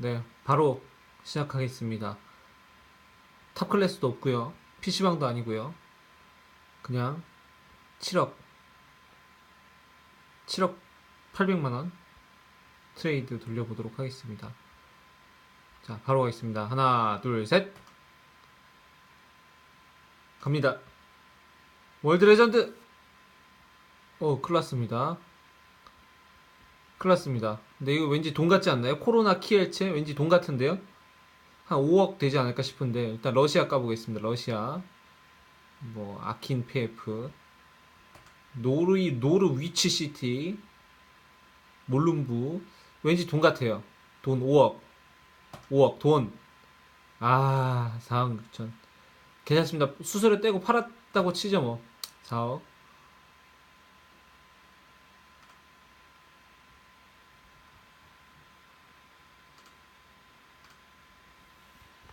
네, 바로 시작하겠습니다. 탑 클래스도 없고요. PC방도 아니고요. 그냥 7억 7억 800만 원 트레이드 돌려보도록 하겠습니다. 자, 바로 가겠습니다. 하나, 둘, 셋. 갑니다. 월드 레전드. 어, 큰일 났습니다. 큰일 났습니다. 근데 이거 왠지 돈 같지 않나요? 코로나 키엘체 왠지 돈 같은데요? 한 5억 되지 않을까 싶은데 일단 러시아 까보겠습니다. 러시아 뭐 아킨 PF 노르이 노르 위치 시티 몰룸부 왠지 돈 같아요. 돈 5억 5억 돈. 아 4억 6천 괜찮습니다. 수수료 떼고 팔았다고 치죠 뭐 4억